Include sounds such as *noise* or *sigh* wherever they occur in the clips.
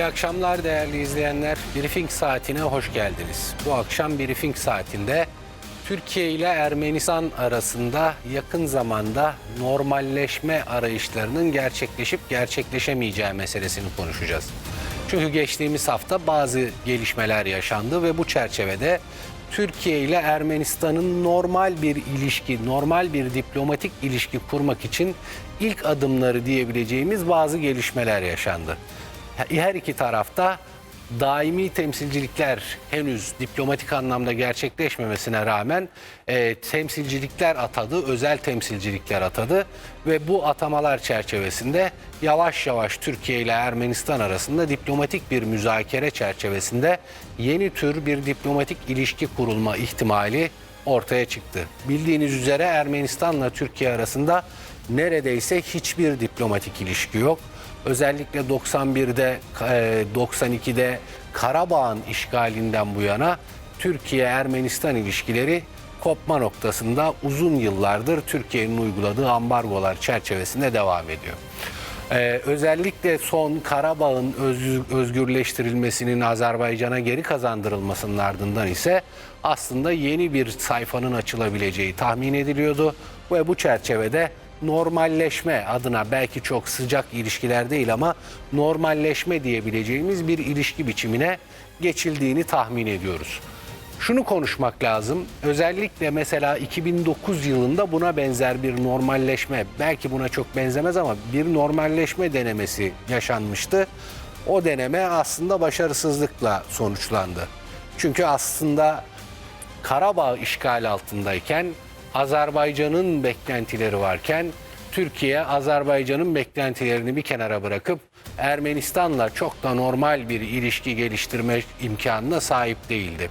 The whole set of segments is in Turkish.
İyi akşamlar değerli izleyenler. Briefing saatine hoş geldiniz. Bu akşam Briefing saatinde Türkiye ile Ermenistan arasında yakın zamanda normalleşme arayışlarının gerçekleşip gerçekleşemeyeceği meselesini konuşacağız. Çünkü geçtiğimiz hafta bazı gelişmeler yaşandı ve bu çerçevede Türkiye ile Ermenistan'ın normal bir ilişki, normal bir diplomatik ilişki kurmak için ilk adımları diyebileceğimiz bazı gelişmeler yaşandı. Her iki tarafta daimi temsilcilikler henüz diplomatik anlamda gerçekleşmemesine rağmen e, temsilcilikler atadı, özel temsilcilikler atadı ve bu atamalar çerçevesinde yavaş yavaş Türkiye ile Ermenistan arasında diplomatik bir müzakere çerçevesinde yeni tür bir diplomatik ilişki kurulma ihtimali ortaya çıktı. Bildiğiniz üzere Ermenistan'la Türkiye arasında neredeyse hiçbir diplomatik ilişki yok. Özellikle 91'de, e, 92'de Karabağ'ın işgalinden bu yana Türkiye-Ermenistan ilişkileri kopma noktasında uzun yıllardır Türkiye'nin uyguladığı ambargolar çerçevesinde devam ediyor. Ee, özellikle son Karabağ'ın öz- özgürleştirilmesinin Azerbaycan'a geri kazandırılmasının ardından ise aslında yeni bir sayfanın açılabileceği tahmin ediliyordu ve bu çerçevede normalleşme adına belki çok sıcak ilişkiler değil ama normalleşme diyebileceğimiz bir ilişki biçimine geçildiğini tahmin ediyoruz. Şunu konuşmak lazım. Özellikle mesela 2009 yılında buna benzer bir normalleşme, belki buna çok benzemez ama bir normalleşme denemesi yaşanmıştı. O deneme aslında başarısızlıkla sonuçlandı. Çünkü aslında Karabağ işgal altındayken Azerbaycan'ın beklentileri varken Türkiye Azerbaycan'ın beklentilerini bir kenara bırakıp Ermenistan'la çok da normal bir ilişki geliştirme imkanına sahip değildi.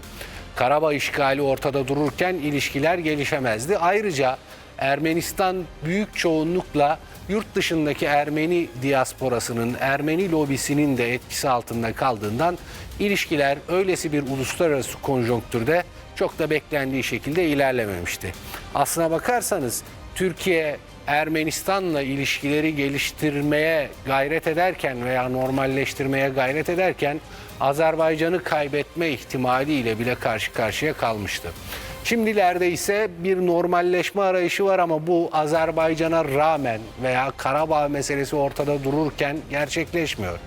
Karabağ işgali ortada dururken ilişkiler gelişemezdi. Ayrıca Ermenistan büyük çoğunlukla yurt dışındaki Ermeni diasporasının, Ermeni lobisinin de etkisi altında kaldığından ilişkiler öylesi bir uluslararası konjonktürde çok da beklendiği şekilde ilerlememişti. Aslına bakarsanız Türkiye Ermenistan'la ilişkileri geliştirmeye gayret ederken veya normalleştirmeye gayret ederken Azerbaycan'ı kaybetme ihtimaliyle bile karşı karşıya kalmıştı. Şimdilerde ise bir normalleşme arayışı var ama bu Azerbaycan'a rağmen veya Karabağ meselesi ortada dururken gerçekleşmiyor.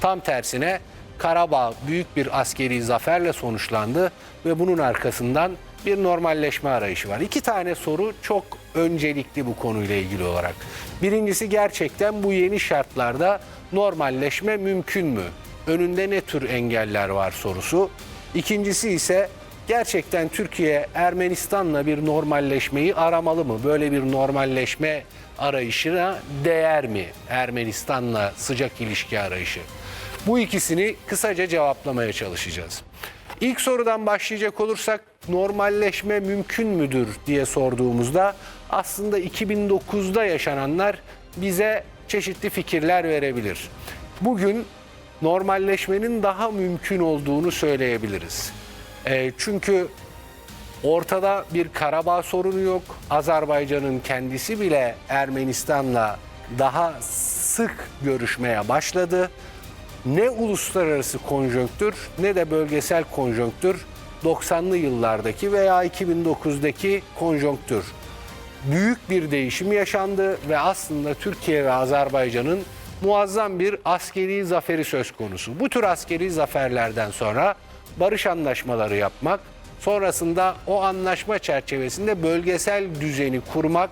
Tam tersine Karabağ büyük bir askeri zaferle sonuçlandı ve bunun arkasından bir normalleşme arayışı var. İki tane soru çok öncelikli bu konuyla ilgili olarak. Birincisi gerçekten bu yeni şartlarda normalleşme mümkün mü? Önünde ne tür engeller var sorusu. İkincisi ise gerçekten Türkiye Ermenistan'la bir normalleşmeyi aramalı mı? Böyle bir normalleşme arayışına değer mi? Ermenistan'la sıcak ilişki arayışı. Bu ikisini kısaca cevaplamaya çalışacağız. İlk sorudan başlayacak olursak normalleşme mümkün müdür diye sorduğumuzda aslında 2009'da yaşananlar bize çeşitli fikirler verebilir. Bugün normalleşmenin daha mümkün olduğunu söyleyebiliriz. E, çünkü ortada bir Karabağ sorunu yok. Azerbaycan'ın kendisi bile Ermenistan'la daha sık görüşmeye başladı ne uluslararası konjonktür ne de bölgesel konjonktür 90'lı yıllardaki veya 2009'daki konjonktür. Büyük bir değişim yaşandı ve aslında Türkiye ve Azerbaycan'ın muazzam bir askeri zaferi söz konusu. Bu tür askeri zaferlerden sonra barış anlaşmaları yapmak, sonrasında o anlaşma çerçevesinde bölgesel düzeni kurmak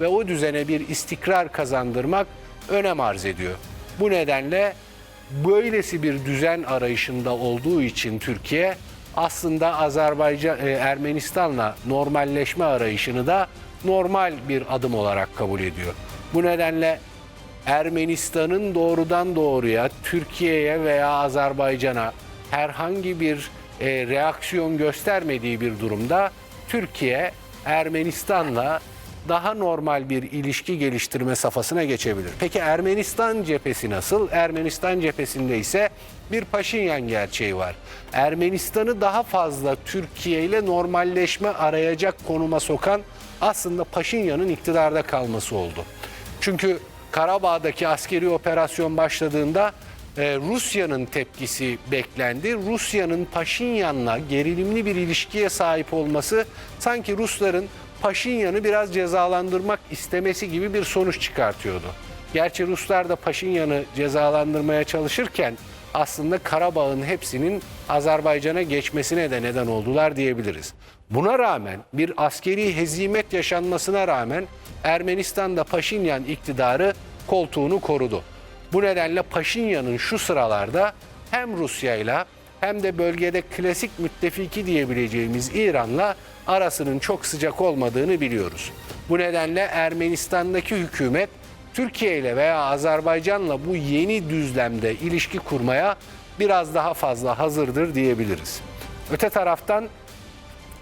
ve o düzene bir istikrar kazandırmak önem arz ediyor. Bu nedenle böylesi bir düzen arayışında olduğu için Türkiye aslında Azerbaycan e, Ermenistan'la normalleşme arayışını da normal bir adım olarak kabul ediyor. Bu nedenle Ermenistan'ın doğrudan doğruya Türkiye'ye veya Azerbaycan'a herhangi bir e, reaksiyon göstermediği bir durumda Türkiye Ermenistan'la daha normal bir ilişki geliştirme safhasına geçebilir. Peki Ermenistan cephesi nasıl? Ermenistan cephesinde ise bir Paşinyan gerçeği var. Ermenistan'ı daha fazla Türkiye ile normalleşme arayacak konuma sokan aslında Paşinyan'ın iktidarda kalması oldu. Çünkü Karabağ'daki askeri operasyon başladığında e, Rusya'nın tepkisi beklendi. Rusya'nın Paşinyan'la gerilimli bir ilişkiye sahip olması sanki Rusların Paşinyan'ı biraz cezalandırmak istemesi gibi bir sonuç çıkartıyordu. Gerçi Ruslar da Paşinyan'ı cezalandırmaya çalışırken aslında Karabağ'ın hepsinin Azerbaycan'a geçmesine de neden oldular diyebiliriz. Buna rağmen bir askeri hezimet yaşanmasına rağmen Ermenistan'da Paşinyan iktidarı koltuğunu korudu. Bu nedenle Paşinyan'ın şu sıralarda hem Rusya'yla hem de bölgede klasik müttefiki diyebileceğimiz İran'la arasının çok sıcak olmadığını biliyoruz. Bu nedenle Ermenistan'daki hükümet Türkiye ile veya Azerbaycan'la bu yeni düzlemde ilişki kurmaya biraz daha fazla hazırdır diyebiliriz. Öte taraftan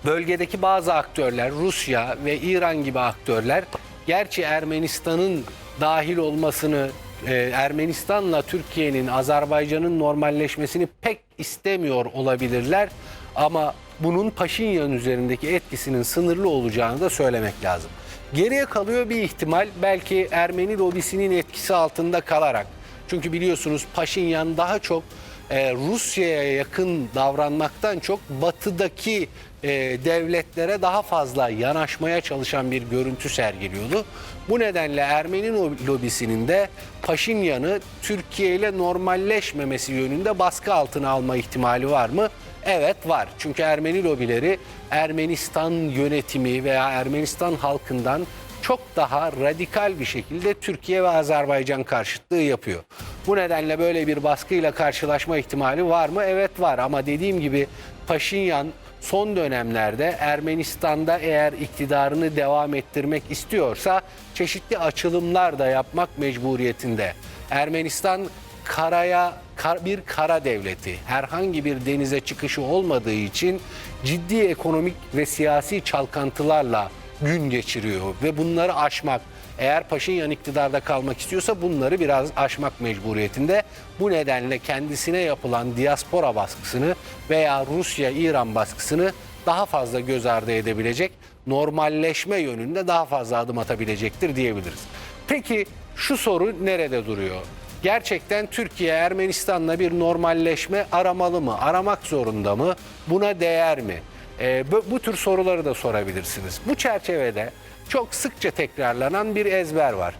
bölgedeki bazı aktörler, Rusya ve İran gibi aktörler, gerçi Ermenistan'ın dahil olmasını, e, Ermenistan'la Türkiye'nin, Azerbaycan'ın normalleşmesini pek istemiyor olabilirler. Ama bunun Paşinyan üzerindeki etkisinin sınırlı olacağını da söylemek lazım. Geriye kalıyor bir ihtimal belki Ermeni lobisinin etkisi altında kalarak. Çünkü biliyorsunuz Paşinyan daha çok e, Rusya'ya yakın davranmaktan çok batıdaki e, devletlere daha fazla yanaşmaya çalışan bir görüntü sergiliyordu. Bu nedenle Ermeni lo- lobisinin de Paşinyan'ı Türkiye ile normalleşmemesi yönünde baskı altına alma ihtimali var mı? Evet var. Çünkü Ermeni lobileri Ermenistan yönetimi veya Ermenistan halkından çok daha radikal bir şekilde Türkiye ve Azerbaycan karşıtlığı yapıyor. Bu nedenle böyle bir baskıyla karşılaşma ihtimali var mı? Evet var ama dediğim gibi Paşinyan son dönemlerde Ermenistan'da eğer iktidarını devam ettirmek istiyorsa çeşitli açılımlar da yapmak mecburiyetinde. Ermenistan karaya kar- bir kara devleti. Herhangi bir denize çıkışı olmadığı için ciddi ekonomik ve siyasi çalkantılarla gün geçiriyor ve bunları aşmak eğer Paşinyan iktidarda kalmak istiyorsa bunları biraz aşmak mecburiyetinde. Bu nedenle kendisine yapılan diaspora baskısını veya Rusya-İran baskısını daha fazla göz ardı edebilecek, normalleşme yönünde daha fazla adım atabilecektir diyebiliriz. Peki şu soru nerede duruyor? Gerçekten Türkiye Ermenistan'la bir normalleşme aramalı mı? Aramak zorunda mı? Buna değer mi? Ee, bu, bu tür soruları da sorabilirsiniz. Bu çerçevede çok sıkça tekrarlanan bir ezber var.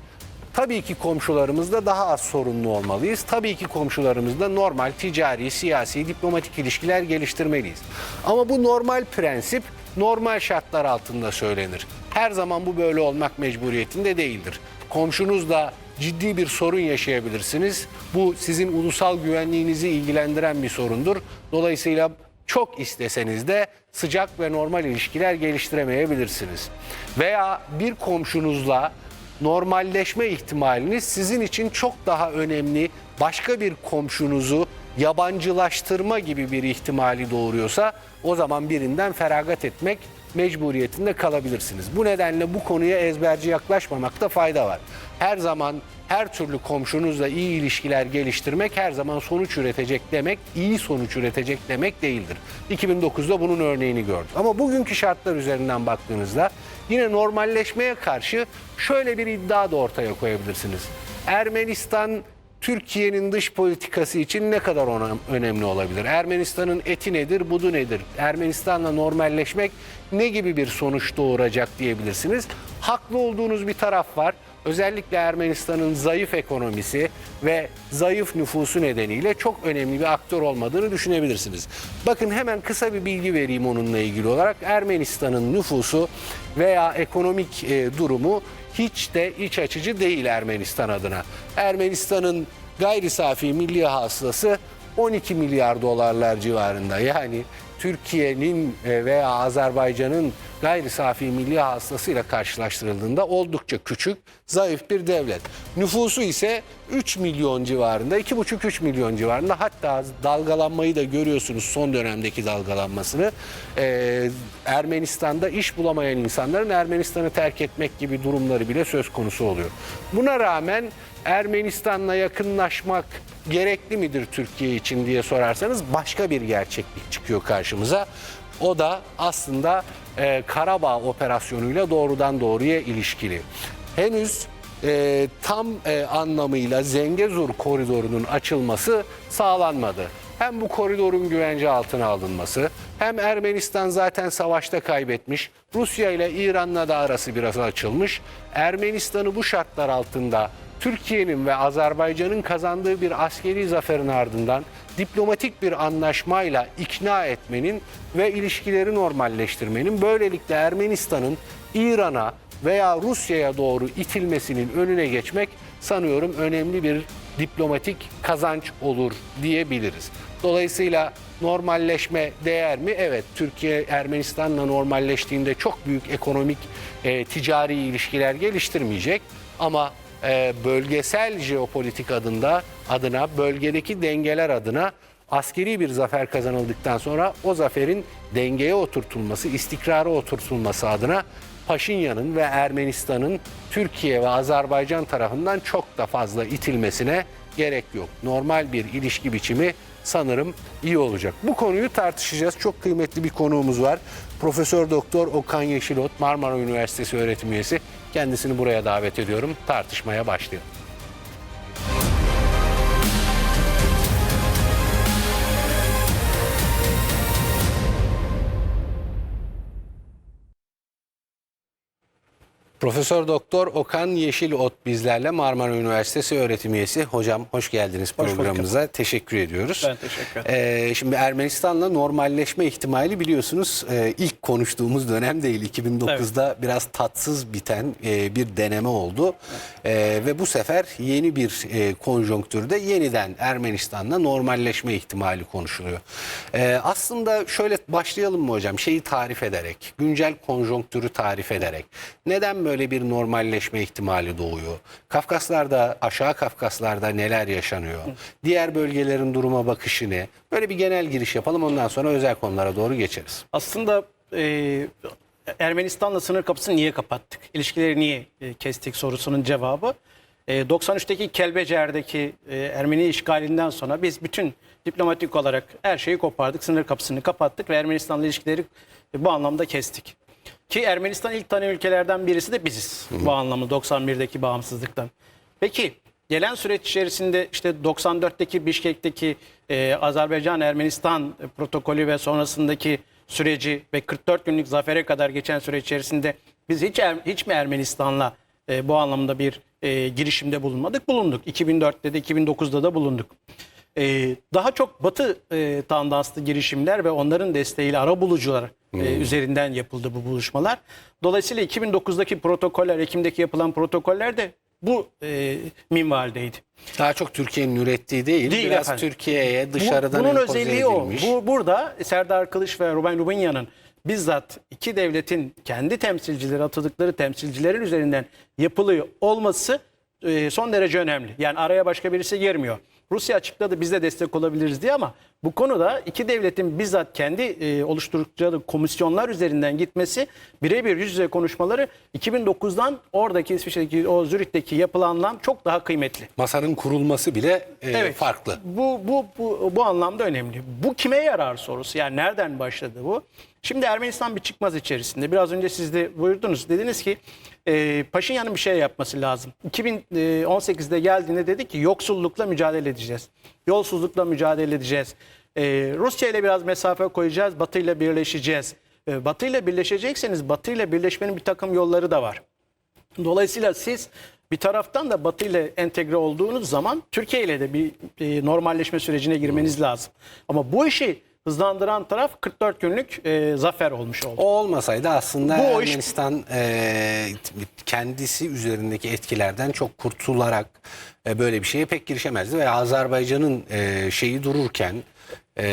Tabii ki komşularımızla daha az sorunlu olmalıyız. Tabii ki komşularımızla normal ticari, siyasi, diplomatik ilişkiler geliştirmeliyiz. Ama bu normal prensip normal şartlar altında söylenir. Her zaman bu böyle olmak mecburiyetinde değildir. Komşunuzla ciddi bir sorun yaşayabilirsiniz. Bu sizin ulusal güvenliğinizi ilgilendiren bir sorundur. Dolayısıyla çok isteseniz de sıcak ve normal ilişkiler geliştiremeyebilirsiniz. Veya bir komşunuzla normalleşme ihtimaliniz sizin için çok daha önemli başka bir komşunuzu yabancılaştırma gibi bir ihtimali doğuruyorsa o zaman birinden feragat etmek mecburiyetinde kalabilirsiniz. Bu nedenle bu konuya ezberci yaklaşmamakta fayda var. Her zaman her türlü komşunuzla iyi ilişkiler geliştirmek her zaman sonuç üretecek demek, iyi sonuç üretecek demek değildir. 2009'da bunun örneğini gördük. Ama bugünkü şartlar üzerinden baktığınızda yine normalleşmeye karşı şöyle bir iddia da ortaya koyabilirsiniz. Ermenistan Türkiye'nin dış politikası için ne kadar ona- önemli olabilir? Ermenistan'ın eti nedir, budu nedir? Ermenistan'la normalleşmek ne gibi bir sonuç doğuracak diyebilirsiniz. Haklı olduğunuz bir taraf var. Özellikle Ermenistan'ın zayıf ekonomisi ve zayıf nüfusu nedeniyle çok önemli bir aktör olmadığını düşünebilirsiniz. Bakın hemen kısa bir bilgi vereyim onunla ilgili olarak. Ermenistan'ın nüfusu veya ekonomik e, durumu hiç de iç açıcı değil Ermenistan adına. Ermenistan'ın gayri safi milli hasılası 12 milyar dolarlar civarında. Yani Türkiye'nin e, veya Azerbaycan'ın gayri safi milli hasılasıyla karşılaştırıldığında oldukça küçük, zayıf bir devlet. Nüfusu ise 3 milyon civarında, 2,5-3 milyon civarında. Hatta dalgalanmayı da görüyorsunuz son dönemdeki dalgalanmasını. Ee, Ermenistan'da iş bulamayan insanların Ermenistan'ı terk etmek gibi durumları bile söz konusu oluyor. Buna rağmen Ermenistan'la yakınlaşmak gerekli midir Türkiye için diye sorarsanız başka bir gerçeklik çıkıyor karşımıza. O da aslında e, Karabağ operasyonuyla doğrudan doğruya ilişkili. Henüz e, tam e, anlamıyla Zengezur koridorunun açılması sağlanmadı. Hem bu koridorun güvence altına alınması hem Ermenistan zaten savaşta kaybetmiş. Rusya ile İran'la da arası biraz açılmış. Ermenistan'ı bu şartlar altında Türkiye'nin ve Azerbaycan'ın kazandığı bir askeri zaferin ardından diplomatik bir anlaşmayla ikna etmenin ve ilişkileri normalleştirmenin böylelikle Ermenistan'ın İran'a veya Rusya'ya doğru itilmesinin önüne geçmek sanıyorum önemli bir diplomatik kazanç olur diyebiliriz. Dolayısıyla normalleşme değer mi? Evet, Türkiye Ermenistan'la normalleştiğinde çok büyük ekonomik, e, ticari ilişkiler geliştirmeyecek ama e, bölgesel jeopolitik adında adına bölgedeki dengeler adına askeri bir zafer kazanıldıktan sonra o zaferin dengeye oturtulması, istikrara oturtulması adına Paşinyan'ın ve Ermenistan'ın Türkiye ve Azerbaycan tarafından çok da fazla itilmesine gerek yok. Normal bir ilişki biçimi sanırım iyi olacak. Bu konuyu tartışacağız. Çok kıymetli bir konuğumuz var. Profesör Doktor Okan Yeşilot, Marmara Üniversitesi öğretim üyesi. Kendisini buraya davet ediyorum. Tartışmaya başlayalım. Profesör Doktor Okan Yeşilot bizlerle Marmara Üniversitesi öğretim üyesi. Hocam hoş geldiniz bulduk. programımıza. Teşekkür ediyoruz. Ben teşekkür ederim. Ee, şimdi Ermenistan'la normalleşme ihtimali biliyorsunuz e, ilk konuştuğumuz dönem değil. 2009'da biraz tatsız biten e, bir deneme oldu. E, ve bu sefer yeni bir e, konjonktürde yeniden Ermenistan'la normalleşme ihtimali konuşuluyor. E, aslında şöyle başlayalım mı hocam? Şeyi tarif ederek, güncel konjonktürü tarif ederek. Neden böyle bir normalleşme ihtimali doğuyor? Kafkaslarda, aşağı Kafkaslarda neler yaşanıyor? Diğer bölgelerin duruma bakışı ne? Böyle bir genel giriş yapalım ondan sonra özel konulara doğru geçeriz. Aslında e, Ermenistan'la sınır kapısını niye kapattık? İlişkileri niye e, kestik sorusunun cevabı. E, 93'teki Kelbecer'deki e, Ermeni işgalinden sonra biz bütün diplomatik olarak her şeyi kopardık. Sınır kapısını kapattık ve Ermenistan'la ilişkileri bu anlamda kestik. Ki Ermenistan ilk tanıyan ülkelerden birisi de biziz. Bu anlamda 91'deki bağımsızlıktan. Peki gelen süreç içerisinde işte 94'teki Bişkek'teki e, Azerbaycan-Ermenistan protokolü ve sonrasındaki süreci ve 44 günlük zafere kadar geçen süre içerisinde biz hiç Er- hiç mi Ermenistan'la e, bu anlamda bir e, girişimde bulunmadık? Bulunduk. 2004'te de 2009'da da bulunduk. E, daha çok Batı e, tandanslı girişimler ve onların desteğiyle ara bulucular e, üzerinden yapıldı bu buluşmalar. Dolayısıyla 2009'daki protokoller, Ekim'deki yapılan protokoller de bu e, minvaldeydi. Daha çok Türkiye'nin ürettiği değil, Değil biraz efendim. Türkiye'ye Bu- dışarıdan bunun empoze özelliği o. edilmiş. Bu, burada Serdar Kılıç ve Ruben Rubinyan'ın bizzat iki devletin kendi temsilcileri atadıkları temsilcilerin üzerinden yapılıyor olması e, son derece önemli. Yani araya başka birisi girmiyor. Rusya açıkladı biz de destek olabiliriz diye ama bu konuda iki devletin bizzat kendi e, oluşturdukları komisyonlar üzerinden gitmesi birebir yüz yüze konuşmaları 2009'dan oradaki İsviçre'deki o Zürich'teki yapılandan çok daha kıymetli. Masanın kurulması bile e, farklı. Bu, bu, bu, bu anlamda önemli. Bu kime yarar sorusu. Yani nereden başladı bu? Şimdi Ermenistan bir çıkmaz içerisinde. Biraz önce siz de buyurdunuz. Dediniz ki e, Paşinyan'ın bir şey yapması lazım. 2018'de geldiğinde dedi ki yoksullukla mücadele edeceğiz. Yolsuzlukla mücadele edeceğiz. E, Rusya ile biraz mesafe koyacağız. Batı ile birleşeceğiz. E, Batı ile birleşecekseniz Batı ile birleşmenin bir takım yolları da var. Dolayısıyla siz bir taraftan da Batı ile entegre olduğunuz zaman Türkiye ile de bir e, normalleşme sürecine girmeniz lazım. Ama bu işi hızlandıran taraf 44 günlük e, zafer olmuş oldu. O olmasaydı aslında Bu o iş- Ermenistan e, kendisi üzerindeki etkilerden çok kurtularak e, böyle bir şeye pek girişemezdi ve Azerbaycan'ın e, şeyi dururken e,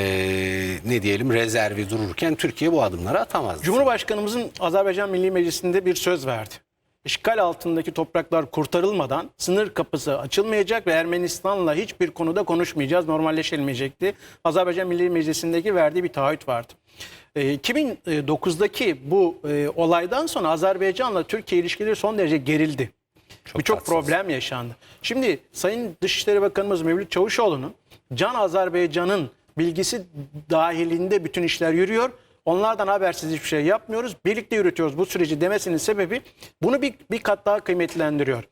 ne diyelim rezervi dururken Türkiye bu adımları atamazdı. Cumhurbaşkanımızın Azerbaycan Milli Meclisi'nde bir söz verdi. İşgal altındaki topraklar kurtarılmadan sınır kapısı açılmayacak ve Ermenistan'la hiçbir konuda konuşmayacağız, normalleşilmeyecekti. Azerbaycan Milli Meclisi'ndeki verdiği bir taahhüt vardı. E, 2009'daki bu e, olaydan sonra Azerbaycan'la Türkiye ilişkileri son derece gerildi. Birçok problem yaşandı. Şimdi Sayın Dışişleri Bakanımız Mevlüt Çavuşoğlu'nun Can Azerbaycan'ın bilgisi dahilinde bütün işler yürüyor. Onlardan habersiz hiçbir şey yapmıyoruz. Birlikte yürütüyoruz bu süreci demesinin sebebi bunu bir, bir kat daha kıymetlendiriyor.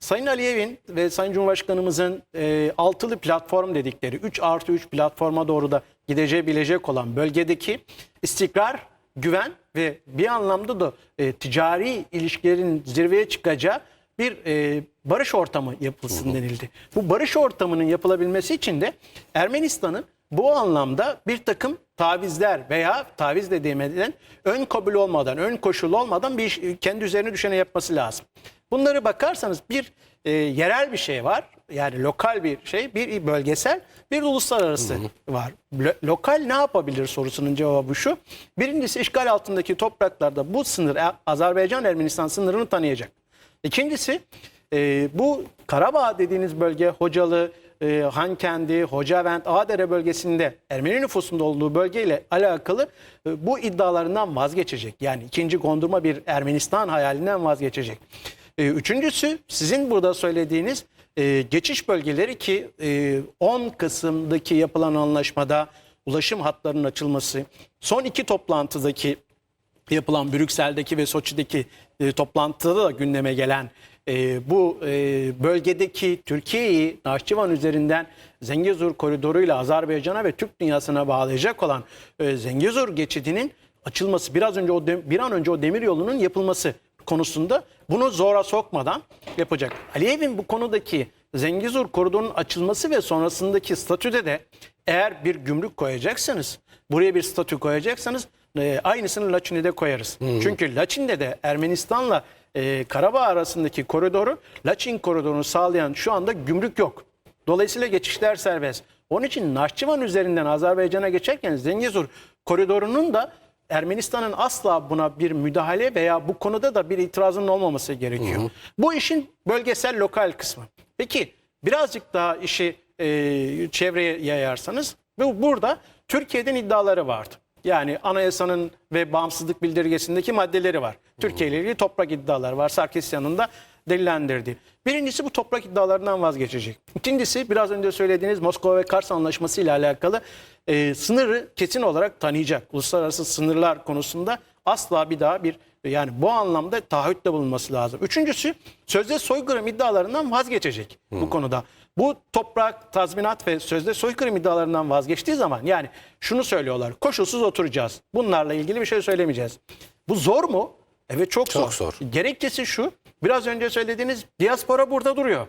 Sayın Aliyev'in ve Sayın Cumhurbaşkanımızın e, altılı platform dedikleri 3 artı 3 platforma doğru da gideceği bilecek olan bölgedeki istikrar, güven ve bir anlamda da e, ticari ilişkilerin zirveye çıkacağı bir e, barış ortamı yapılsın denildi. Bu barış ortamının yapılabilmesi için de Ermenistan'ın bu anlamda bir takım tavizler veya taviz de demeden ön kabul olmadan, ön koşul olmadan bir iş, kendi üzerine düşeni yapması lazım. Bunları bakarsanız bir e, yerel bir şey var. Yani lokal bir şey, bir bölgesel, bir uluslararası var. Lo- lokal ne yapabilir sorusunun cevabı şu. Birincisi işgal altındaki topraklarda bu sınır e, Azerbaycan-Ermenistan sınırını tanıyacak. İkincisi e, bu Karabağ dediğiniz bölge Hocalı, e, Hankendi, Hocavent, Ağdere bölgesinde Ermeni nüfusunda olduğu bölgeyle alakalı e, bu iddialarından vazgeçecek. Yani ikinci kondurma bir Ermenistan hayalinden vazgeçecek. E, üçüncüsü sizin burada söylediğiniz e, geçiş bölgeleri ki e, 10 Kasım'daki yapılan anlaşmada ulaşım hatlarının açılması, son iki toplantıdaki yapılan Brüksel'deki ve Soçi'deki e, toplantıda da gündeme gelen e, bu e, bölgedeki Türkiye'yi Nahçıvan üzerinden Zengezur koridoruyla Azerbaycan'a ve Türk dünyasına bağlayacak olan e, Zengezur geçidinin açılması biraz önce o bir an önce o demir yolunun yapılması konusunda bunu zora sokmadan yapacak. Aliyev'in bu konudaki Zengezur koridorunun açılması ve sonrasındaki statüde de eğer bir gümrük koyacaksanız, buraya bir statü koyacaksanız e, aynısını Laçin'de koyarız. Çünkü Laçin'de de Ermenistan'la e, Karabağ arasındaki koridoru, Laçin koridorunu sağlayan şu anda gümrük yok. Dolayısıyla geçişler serbest. Onun için Nahçıvan üzerinden Azerbaycan'a geçerken Zengezur koridorunun da Ermenistan'ın asla buna bir müdahale veya bu konuda da bir itirazının olmaması gerekiyor. Bu işin bölgesel lokal kısmı. Peki birazcık daha işi e, çevreye yayarsanız bu burada Türkiye'den iddiaları vardı. Yani anayasanın ve bağımsızlık bildirgesindeki maddeleri var. Türkiye ile ilgili toprak iddiaları var. Sarkisyan'ın da delillendirdi. Birincisi bu toprak iddialarından vazgeçecek. İkincisi biraz önce söylediğiniz Moskova ve Kars Anlaşması ile alakalı e, sınırı kesin olarak tanıyacak. Uluslararası sınırlar konusunda asla bir daha bir yani bu anlamda taahhütte bulunması lazım. Üçüncüsü sözde soykırım iddialarından vazgeçecek bu konuda. Bu toprak, tazminat ve sözde soykırım iddialarından vazgeçtiği zaman yani şunu söylüyorlar. Koşulsuz oturacağız. Bunlarla ilgili bir şey söylemeyeceğiz. Bu zor mu? Evet çok, Çok zor. Gerekçesi şu. Biraz önce söylediğiniz diaspora burada duruyor.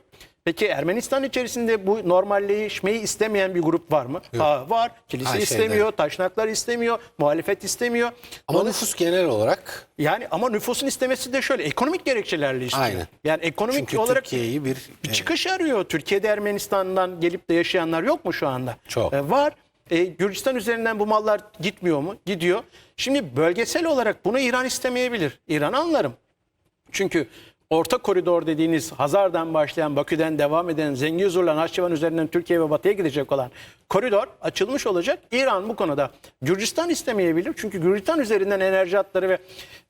Peki Ermenistan içerisinde bu normalleşmeyi istemeyen bir grup var mı? Ha, var. Kilise Ha, istemiyor, taşnaklar istemiyor, muhalefet istemiyor. Ama nüfus genel olarak Yani ama nüfusun istemesi de şöyle ekonomik gerekçelerle istiyor. Aynen. Yani ekonomik çünkü olarak Türkiye'yi bir, bir çıkış arıyor. Türkiye'de Ermenistan'dan gelip de yaşayanlar yok mu şu anda? Çok. E, var. E, Gürcistan üzerinden bu mallar gitmiyor mu? Gidiyor. Şimdi bölgesel olarak bunu İran istemeyebilir. İran anlarım. Çünkü orta koridor dediğiniz Hazar'dan başlayan Bakü'den devam eden Zengezur'la Nahçıvan üzerinden Türkiye ve Batı'ya gidecek olan koridor açılmış olacak. İran bu konuda Gürcistan istemeyebilir. Çünkü Gürcistan üzerinden enerji hatları ve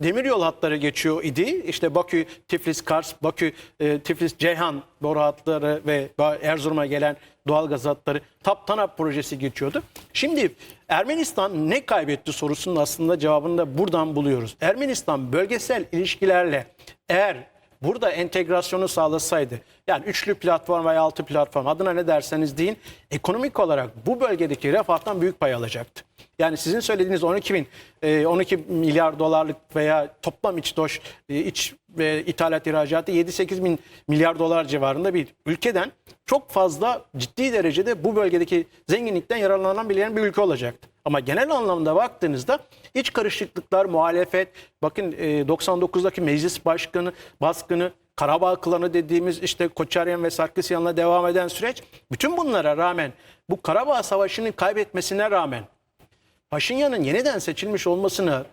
demiryol hatları geçiyor idi. İşte Bakü, Tiflis, Kars, Bakü, e, Tiflis, Ceyhan boru hatları ve Erzurum'a gelen doğalgaz hatları TAP TANAP projesi geçiyordu. Şimdi Ermenistan ne kaybetti sorusunun aslında cevabını da buradan buluyoruz. Ermenistan bölgesel ilişkilerle eğer burada entegrasyonu sağlasaydı yani üçlü platform veya altı platform adına ne derseniz deyin ekonomik olarak bu bölgedeki refahtan büyük pay alacaktı. Yani sizin söylediğiniz 12 bin, e, 12 milyar dolarlık veya toplam iç doş, e, iç ve ithalat ihracatı 7-8 bin milyar dolar civarında bir ülkeden çok fazla ciddi derecede bu bölgedeki zenginlikten yararlanabilen bir ülke olacaktı. Ama genel anlamda baktığınızda iç karışıklıklar, muhalefet, bakın e, 99'daki meclis başkanı, baskını, Karabağ klanı dediğimiz işte Koçaryan ve Sarkisyan'la devam eden süreç bütün bunlara rağmen bu Karabağ Savaşı'nın kaybetmesine rağmen Paşinyan'ın yeniden seçilmiş olmasına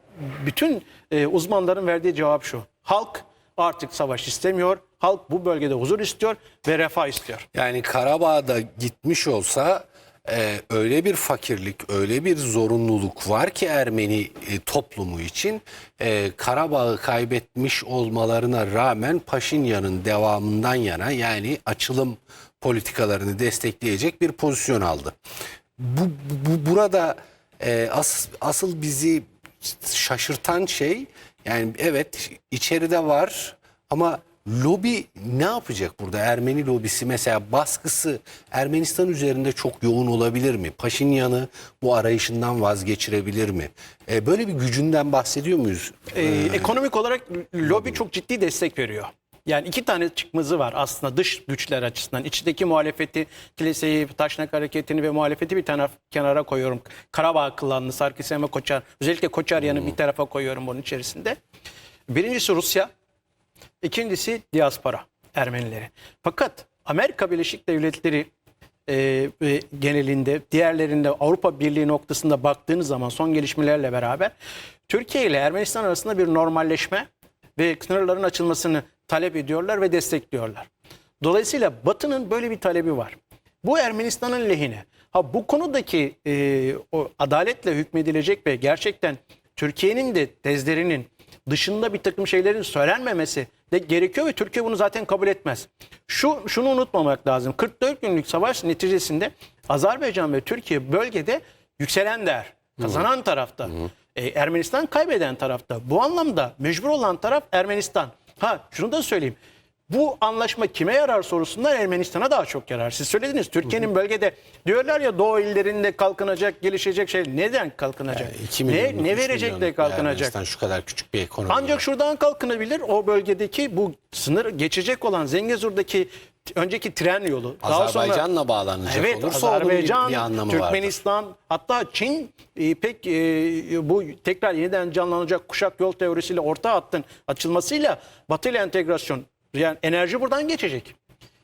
bütün e, uzmanların verdiği cevap şu. Halk artık savaş istemiyor. Halk bu bölgede huzur istiyor ve refah istiyor. Yani Karabağ'da gitmiş olsa e, öyle bir fakirlik, öyle bir zorunluluk var ki Ermeni e, toplumu için e, Karabağ'ı kaybetmiş olmalarına rağmen Paşinyan'ın devamından yana yani açılım politikalarını destekleyecek bir pozisyon aldı. Bu, bu burada e, as, asıl bizi şaşırtan şey yani evet içeride var ama lobi ne yapacak burada? Ermeni lobisi mesela baskısı Ermenistan üzerinde çok yoğun olabilir mi? Paşinyan'ı bu arayışından vazgeçirebilir mi? E, böyle bir gücünden bahsediyor muyuz? Ee, ekonomik olarak lobi çok ciddi destek veriyor. Yani iki tane çıkmazı var aslında dış güçler açısından. İçindeki muhalefeti, kiliseyi, Taşnak hareketini ve muhalefeti bir taraf kenara koyuyorum. Karabağ klanını, Sarkisyan ve Koçar, özellikle Koçaryan'ı bir tarafa koyuyorum bunun içerisinde. Birincisi Rusya, ikincisi diaspora Ermenileri. Fakat Amerika Birleşik Devletleri e, e, genelinde, diğerlerinde Avrupa Birliği noktasında baktığınız zaman son gelişmelerle beraber Türkiye ile Ermenistan arasında bir normalleşme ve sınırların açılmasını talep ediyorlar ve destekliyorlar. Dolayısıyla Batı'nın böyle bir talebi var. Bu Ermenistan'ın lehine. Ha bu konudaki e, o adaletle hükmedilecek ve gerçekten Türkiye'nin de tezlerinin dışında bir takım şeylerin söylenmemesi de gerekiyor ve Türkiye bunu zaten kabul etmez. Şu şunu unutmamak lazım. 44 günlük savaş neticesinde Azerbaycan ve Türkiye bölgede yükselen değer, kazanan tarafta. E, Ermenistan kaybeden tarafta. Bu anlamda mecbur olan taraf Ermenistan. Ha şunu da söyleyeyim. Bu anlaşma kime yarar sorusundan Ermenistan'a daha çok yarar. Siz söylediniz Türkiye'nin bölgede diyorlar ya doğu illerinde kalkınacak, gelişecek şey neden kalkınacak? 2 milyon, ne ne verecek de kalkınacak? Ermenistan şu kadar küçük bir ekonomi. Ancak şuradan kalkınabilir. O bölgedeki bu sınır geçecek olan Zengezur'daki önceki tren yolu. sonra- Azerbaycan'la bağlanacak Evet, olursa Azerbaycan, bir anlamı vardır. Türkmenistan, hatta Çin e, pek e, bu tekrar yeniden canlanacak kuşak yol teorisiyle orta hattın açılmasıyla Batı ile entegrasyon yani enerji buradan geçecek.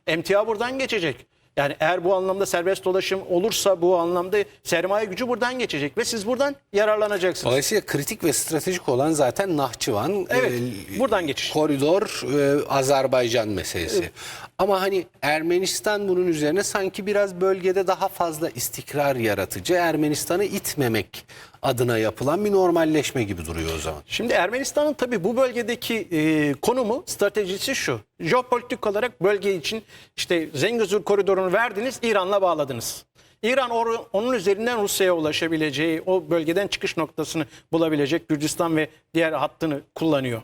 Emtia buradan geçecek. Yani eğer bu anlamda serbest dolaşım olursa bu anlamda sermaye gücü buradan geçecek ve siz buradan yararlanacaksınız. Dolayısıyla kritik ve stratejik olan zaten Nahçıvan. Evet, e, buradan geçiş. Koridor, e, Azerbaycan meselesi. Ama hani Ermenistan bunun üzerine sanki biraz bölgede daha fazla istikrar yaratıcı, Ermenistan'ı itmemek adına yapılan bir normalleşme gibi duruyor o zaman. Şimdi Ermenistan'ın tabii bu bölgedeki e, konumu, stratejisi şu. Jeopolitik olarak bölge için işte Zengezur koridorunu verdiniz, İran'la bağladınız. İran or- onun üzerinden Rusya'ya ulaşabileceği, o bölgeden çıkış noktasını bulabilecek Gürcistan ve diğer hattını kullanıyor.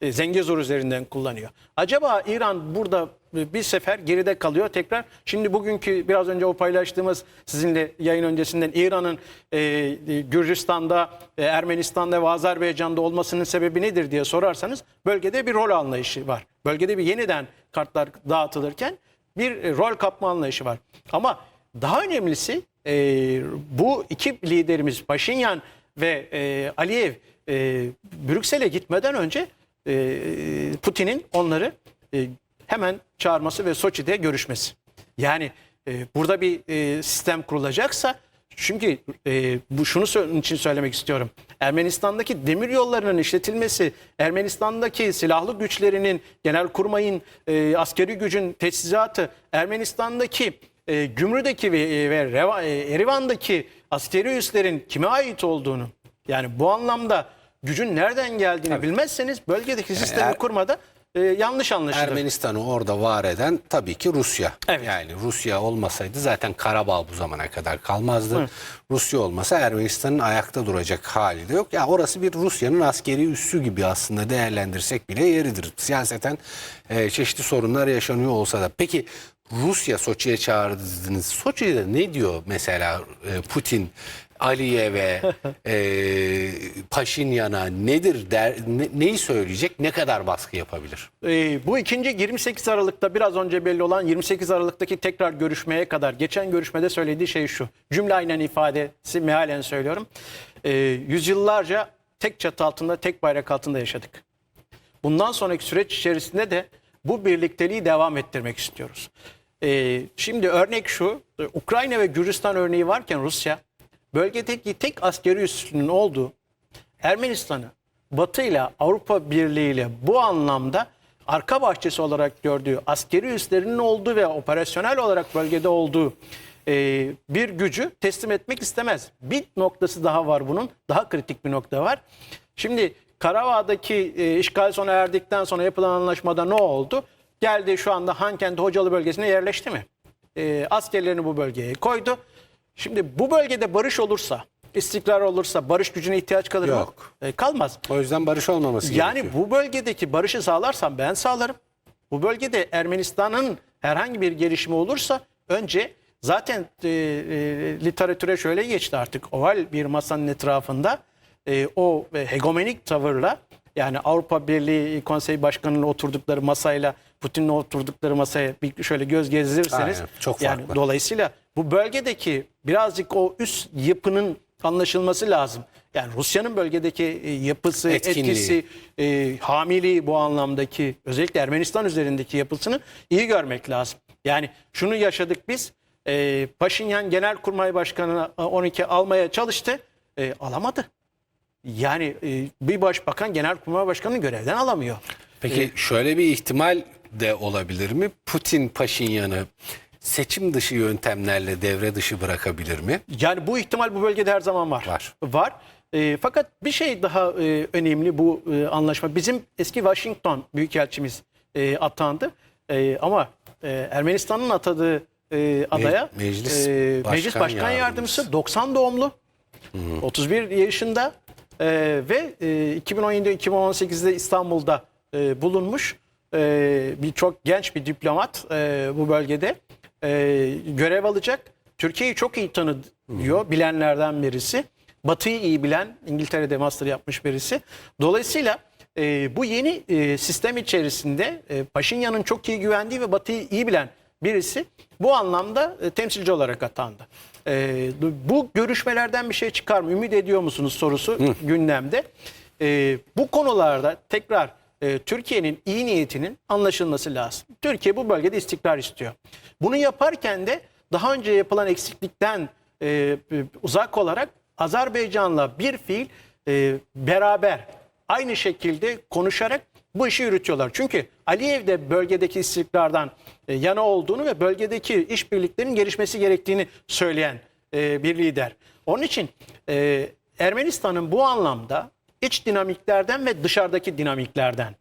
E, Zengezur üzerinden kullanıyor. Acaba İran burada bir sefer geride kalıyor tekrar. Şimdi bugünkü biraz önce o paylaştığımız sizinle yayın öncesinden İran'ın e, e, Gürcistan'da, e, Ermenistan'da ve Azerbaycan'da olmasının sebebi nedir diye sorarsanız bölgede bir rol anlayışı var. Bölgede bir yeniden kartlar dağıtılırken bir e, rol kapma anlayışı var. Ama daha önemlisi e, bu iki liderimiz Paşinyan ve e, Aliyev e, Brüksel'e gitmeden önce e, Putin'in onları e, hemen çağırması ve Soçi'de görüşmesi. Yani e, burada bir e, sistem kurulacaksa çünkü e, bu şunu için söylemek istiyorum. Ermenistan'daki demir yollarının işletilmesi, Ermenistan'daki silahlı güçlerinin, genelkurmayın, e, askeri gücün teçhizatı, Ermenistan'daki e, Gümrü'deki ve, ve Reva- e, Erivan'daki askeri üslerin kime ait olduğunu yani bu anlamda gücün nereden geldiğini bilmezseniz bölgedeki sistemi er- kurmada e, yanlış anlaşılır. Ermenistan'ı orada var eden tabii ki Rusya. Evet. Yani Rusya olmasaydı zaten Karabağ bu zamana kadar kalmazdı. Rusya olmasa Ermenistan'ın ayakta duracak hali de yok. Ya orası bir Rusya'nın askeri üssü gibi aslında değerlendirsek bile yeridir. Siyaseten e, çeşitli sorunlar yaşanıyor olsa da. Peki Rusya Soçi'ye çağırdınız. Soçi'de ne diyor mesela e, Putin? Aliyev'e, *laughs* e, Paşinyan'a nedir der, ne- neyi söyleyecek, ne kadar baskı yapabilir? Ee, bu ikinci 28 Aralık'ta biraz önce belli olan 28 Aralık'taki tekrar görüşmeye kadar geçen görüşmede söylediği şey şu. Cümle aynen ifadesi mealen söylüyorum. Ee, yüzyıllarca tek çatı altında tek bayrak altında yaşadık. Bundan sonraki süreç içerisinde de bu birlikteliği devam ettirmek istiyoruz. Ee, şimdi örnek şu, e, Ukrayna ve Gürcistan örneği varken Rusya bölgedeki tek askeri üssünün olduğu Ermenistan'ı Batı ile Avrupa Birliği ile bu anlamda arka bahçesi olarak gördüğü askeri üslerinin olduğu ve operasyonel olarak bölgede olduğu e, bir gücü teslim etmek istemez. Bir noktası daha var bunun. Daha kritik bir nokta var. Şimdi Karabağ'daki e, işgal sona erdikten sonra yapılan anlaşmada ne oldu? Geldi şu anda Hankent Hocalı bölgesine yerleşti mi? E, askerlerini bu bölgeye koydu. Şimdi bu bölgede barış olursa, istikrar olursa barış gücüne ihtiyaç kalır Yok. mı? E, kalmaz. O yüzden barış olmaması Yani gerekiyor. bu bölgedeki barışı sağlarsam ben sağlarım. Bu bölgede Ermenistan'ın herhangi bir gelişme olursa önce zaten e, e, literatüre şöyle geçti artık oval bir masanın etrafında e, o e, hegemonik tavırla yani Avrupa Birliği Konseyi Başkanı'nın oturdukları masayla Putin'in oturdukları masaya bir şöyle göz gezdirirseniz Aynen, çok yani farklı. dolayısıyla bu bölgedeki birazcık o üst yapının anlaşılması lazım. Yani Rusya'nın bölgedeki e, yapısı, Etkinliği. etkisi, e, hamiliği bu anlamdaki özellikle Ermenistan üzerindeki yapısını iyi görmek lazım. Yani şunu yaşadık biz. E, Paşinyan Genelkurmay Başkanı 12 almaya çalıştı. E, alamadı. Yani e, bir başbakan Genelkurmay Başkanı'nı görevden alamıyor. Peki şöyle bir ihtimal de olabilir mi? Putin Paşinyan'ı seçim dışı yöntemlerle devre dışı bırakabilir mi? Yani bu ihtimal bu bölgede her zaman var. Var. Var. E, fakat bir şey daha e, önemli bu e, anlaşma. Bizim eski Washington Büyükelçimiz e, atandı. E, ama e, Ermenistan'ın atadığı e, adaya meclis e, başkan meclis başkan yardımcısı. yardımcısı 90 doğumlu. 31 yaşında e, ve e, 2017-2018'de İstanbul'da e, bulunmuş e, bir çok genç bir diplomat e, bu bölgede e, görev alacak. Türkiye'yi çok iyi tanıyor bilenlerden birisi. Batı'yı iyi bilen İngiltere'de master yapmış birisi. Dolayısıyla e, bu yeni e, sistem içerisinde e, Paşinyan'ın çok iyi güvendiği ve Batı'yı iyi bilen birisi bu anlamda e, temsilci olarak atandı. E, bu görüşmelerden bir şey çıkar mı? Ümit ediyor musunuz sorusu gündemde. E, bu konularda tekrar e, Türkiye'nin iyi niyetinin anlaşılması lazım. Türkiye bu bölgede istikrar istiyor. Bunu yaparken de daha önce yapılan eksiklikten e, uzak olarak Azerbaycan'la bir fiil e, beraber aynı şekilde konuşarak bu işi yürütüyorlar. Çünkü Aliyev de bölgedeki istikrardan e, yana olduğunu ve bölgedeki işbirliklerinin gelişmesi gerektiğini söyleyen e, bir lider. Onun için e, Ermenistan'ın bu anlamda iç dinamiklerden ve dışarıdaki dinamiklerden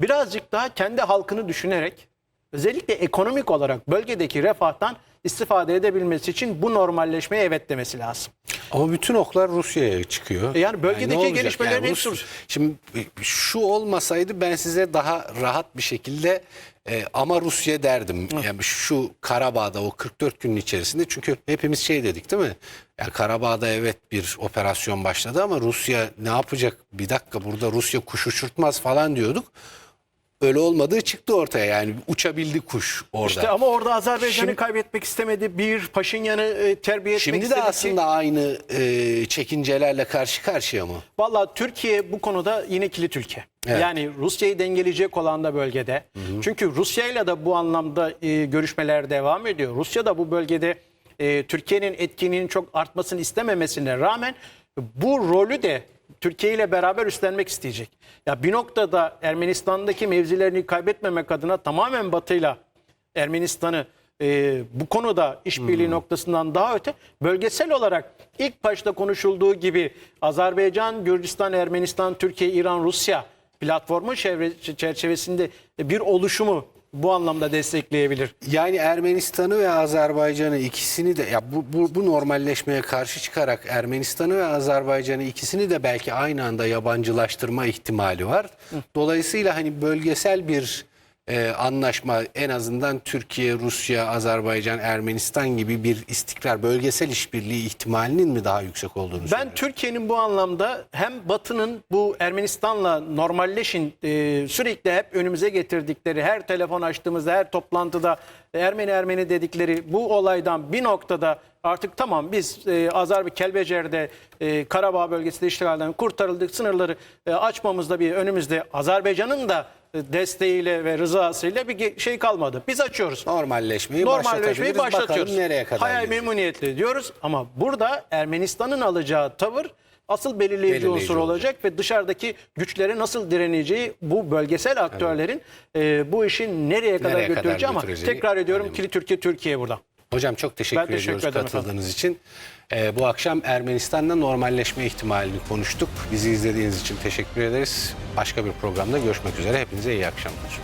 birazcık daha kendi halkını düşünerek özellikle ekonomik olarak bölgedeki refahtan istifade edebilmesi için bu normalleşmeye evet demesi lazım. Ama bütün oklar Rusya'ya çıkıyor. E yani bölgedeki olacak? gelişmelerin Yani hepsi Rus- Şimdi e, şu olmasaydı ben size daha rahat bir şekilde e, ama Rusya derdim. Yani şu Karabağ'da o 44 günün içerisinde çünkü hepimiz şey dedik değil mi? Yani Karabağ'da evet bir operasyon başladı ama Rusya ne yapacak? Bir dakika burada Rusya kuş uçurtmaz falan diyorduk. Öyle olmadığı çıktı ortaya yani uçabildi kuş orada. İşte ama orada Azerbaycan'ı kaybetmek istemedi. Bir Paşinyan'ı e, terbiye etmek Şimdi de istedi ki- aslında aynı e, çekincelerle karşı karşıya mı? Valla Türkiye bu konuda yine kilit ülke. Evet. Yani Rusya'yı dengeleyecek olan da bölgede. Çünkü Rusya ile de bu anlamda e, görüşmeler devam ediyor. Rusya da bu bölgede e, Türkiye'nin etkinliğinin çok artmasını istememesine rağmen bu rolü de Türkiye ile beraber üstlenmek isteyecek. Ya bir noktada Ermenistan'daki mevzilerini kaybetmemek adına tamamen Batı'yla Ermenistan'ı e, bu konuda işbirliği noktasından daha öte bölgesel olarak ilk başta konuşulduğu gibi Azerbaycan, Gürcistan, Ermenistan, Türkiye, İran, Rusya platformu çerçevesinde bir oluşumu bu anlamda destekleyebilir. Yani Ermenistan'ı ve Azerbaycan'ı ikisini de ya bu, bu, bu normalleşmeye karşı çıkarak Ermenistan'ı ve Azerbaycan'ı ikisini de belki aynı anda yabancılaştırma ihtimali var. Dolayısıyla hani bölgesel bir e, anlaşma en azından Türkiye, Rusya, Azerbaycan, Ermenistan gibi bir istikrar bölgesel işbirliği ihtimalinin mi daha yüksek olduğunu Ben. Türkiye'nin bu anlamda hem Batı'nın bu Ermenistan'la normalleşin e, sürekli hep önümüze getirdikleri her telefon açtığımızda her toplantıda Ermeni Ermeni dedikleri bu olaydan bir noktada artık tamam biz e, Azerbaycan Kelbecer'de e, Karabağ bölgesinde işgalden kurtarıldık sınırları e, açmamızda bir önümüzde Azerbaycan'ın da desteğiyle ve rızasıyla bir şey kalmadı. Biz açıyoruz. Normalleşmeyi, Normalleşmeyi başlatıyoruz. Bakalım nereye kadar Hayal gidecek. memnuniyetle diyoruz ama burada Ermenistan'ın alacağı tavır asıl belirleyici, Belirleyici unsur olacak. olacak. ve dışarıdaki güçlere nasıl direneceği bu bölgesel aktörlerin e, bu işin nereye kadar Nereye kadar götüreceği ama götüreceği tekrar ediyorum önemli. kilit Türkiye Türkiye burada. Hocam çok teşekkür, Ben teşekkür ediyoruz katıldığınız için. Ee, bu akşam Ermenistan'da normalleşme ihtimalini konuştuk. Bizi izlediğiniz için teşekkür ederiz. Başka bir programda görüşmek üzere. Hepinize iyi akşamlar.